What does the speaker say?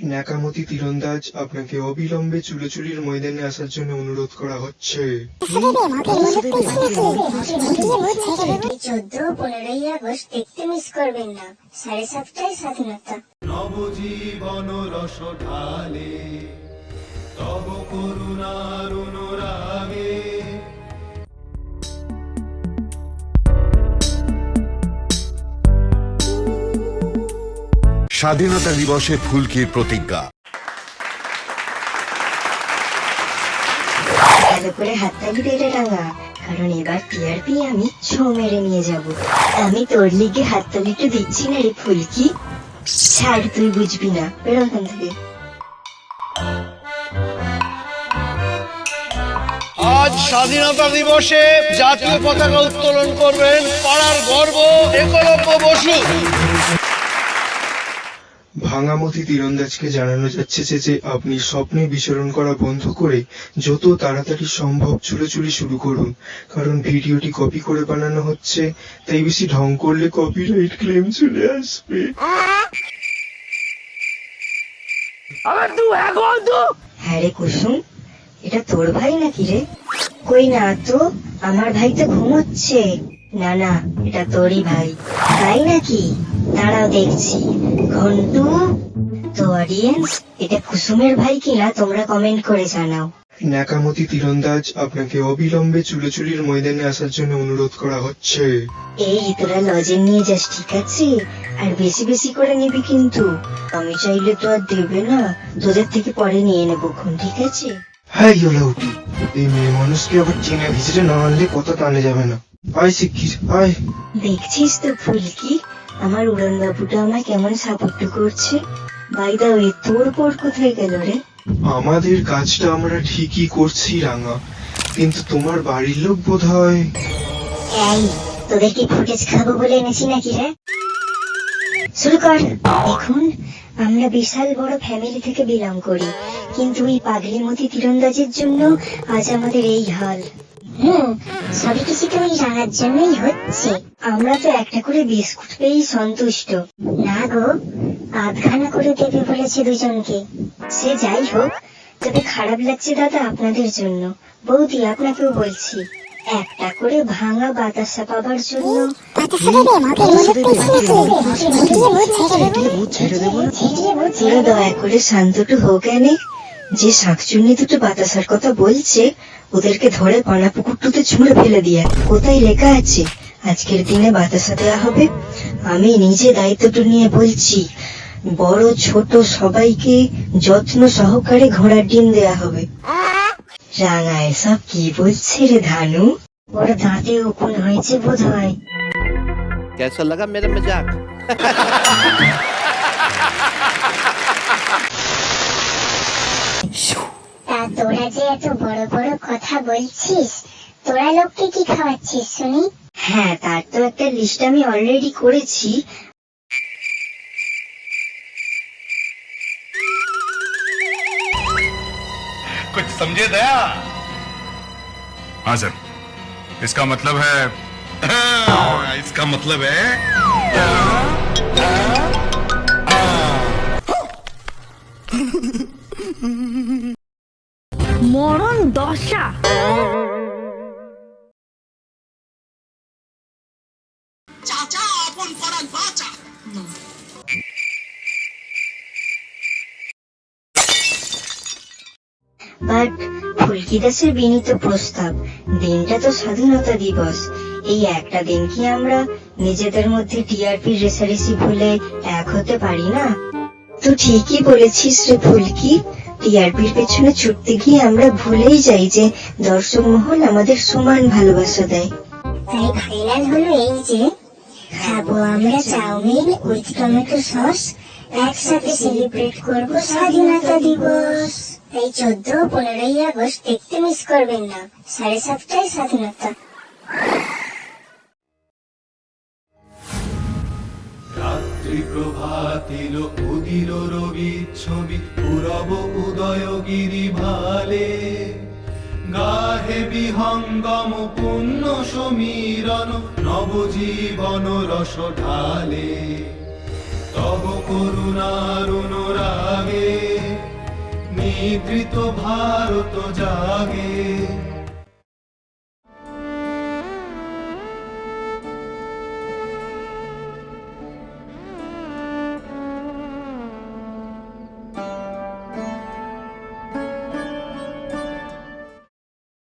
ন্যাকামতি তীরন্দাজ, আপনাকে অবিলম্বে চুলোচুরির ময়দানে আসার জন্য অনুরোধ করা হচ্ছে। নবজীবন রস ঢালে তব করুণার অনুরাগে স্বাধীনতা দিবসে ফুলকির প্রতিজ্ঞা। ভালো করে কারণ এবার টিআরপি আমি ছো মেরে নিয়ে যাব। আমি তোর লিগে দিচ্ছি না রে ফুলকি। ছাড় তুই বুঝবি না। বেরো থেকে। আজ স্বাধীনতা দিবসে জাতীয় পতাকা উত্তোলন করবেন পাড়ার গর্ব একলব্য বসু। ভাঙামতি তীরন্দাজকে জানানো যাচ্ছে যে যে আপনি স্বপ্নে বিচরণ করা বন্ধ করে যত তাড়াতাড়ি সম্ভব চুলোচুরি শুরু করুন। কারণ ভিডিওটি কপি করে বানানো হচ্ছে তাই বেশি ঢং করলে কপিরাইট ক্লেম চলে আসবে। হ্যাঁ রে কুসুম এটা তোর ভাই নাকি রে? কই না তো আমার ভাই তো ঘুমোচ্ছে। না না এটা তোরই ভাই। তাই নাকি? দাঁড়াও দেখছি। ঘন্টু তো অডিয়েন্স এটা কুসুমের ভাই কিনা তোমরা কমেন্ট করে জানাও। ন্যাকামতি তীরন্দাজ আপনাকে অবিলম্বে চুলোচুরির ময়দানে আসার জন্য অনুরোধ করা হচ্ছে। এই তোরা লজেন নিয়ে যাস ঠিক আছে? আর বেশি বেশি করে নিবি কিন্তু। আমি চাইলে তো আর দেবে না। তোদের থেকে পরে নিয়ে নেব খুন ঠিক আছে? এই মেয়ে মানুষকে আবার চেনে না আনলে কথা টানে যাবে না। আয় আয় দেখছিস তো ফুলকি আমার উড়ন বাবুটা আমায় কেমন সাপোর্ট করছে। বাই দা ওয়ে তোর পর কোথায় গেল রে? আমাদের কাজটা আমরা ঠিকই করছি রাঙা। কিন্তু তোমার বাড়ির লোক বোধ হয় এই তোদের কি ফুটেজ খাব বলে এনেছি নাকি রে? শুরু কর। দেখুন আমরা বিশাল বড় ফ্যামিলি থেকে বিলং করি। কিন্তু এই পাগলি মতি তীরন্দাজের জন্য আজ আমাদের এই হাল। হুম সবই কিছু তো ওই রাঙার জন্যই হচ্ছে? আমরা তো একটা করে বিস্কুট পেয়েই সন্তুষ্ট। না গো আধখানা করে দেবে বলেছে দুজনকে। সে যাই হোক তবে খারাপ লাগছে দাদা আপনাদের জন্য। বৌদি আপনাকেও বলছি। একটা করে ভাঙা বাতাসা পাবার জন্য তোরা দয়া করে শান্তটু হোক এনে যে শাকচুন্নি দুটো বাতাসার কথা বলছে ওদেরকে ধরে পানা পুকুরটুতে ছুঁড়ে ফেলে দিয়ে কোথায় লেখা আছে? আজকের দিনে বাতাসা দেওয়া হবে। আমি নিজে দায়িত্বটা নিয়ে বলছি বড় ছোট সবাইকে যত্ন সহকারে ঘোড়ার ডিম দেয়া হবে। রাঙা এসব কি বলছে রে ধানু ওর দাঁতে উকুন হয়েছে বোধ হয় कैसा लगा मेरा मजाक তা তোরা যে এত বড় বড় কথা বলছিস তোরা লোককে কি খাওয়াচ্ছিস শুনি হ্যাঁ তার তো একটা লিস্ট আমি অলরেডি করেছি कुछ समझे दया? हाँ सर इसका मतलब है हाँ, इसका मतलब है मोरन दशा। বাট ফুলকি দাসের বিনীত প্রস্তাব, দিনটা তো স্বাধীনতা দিবস। এই একটা দিন কি আমরা নিজেদের মধ্যে টিআরপি রেসারেসি ভুলে এক হতে পারি না? তো ঠিকই বলেছিস রে ফুলকি টিআরপির পেছনে ছুটতে গিয়ে আমরা ভুলেই যাই যে দর্শক মহল আমাদের সমান ভালোবাসা দেয়। তাই ফাইনাল হলো এই যে, খাব আমরা চাউমিন, উইথ টমেটো সস, একসাথে সেলিব্রেট করব স্বাধীনতা দিবস। এই চোদ্দ ও পনেরোই আগস্ট দেখতে মিস করবেন না। সাড়ে সাতটায় স্বাধীনতা। প্রভাতিল উদির রবি ছবি, পুরব উদয়গিরি ভালে। গাহে বিহঙ্গম পুণ্য সমীরণ, নবজীবন রস ঢালে। তব করুণার অনুরাগে নিদ্রিত ভারত জাগে।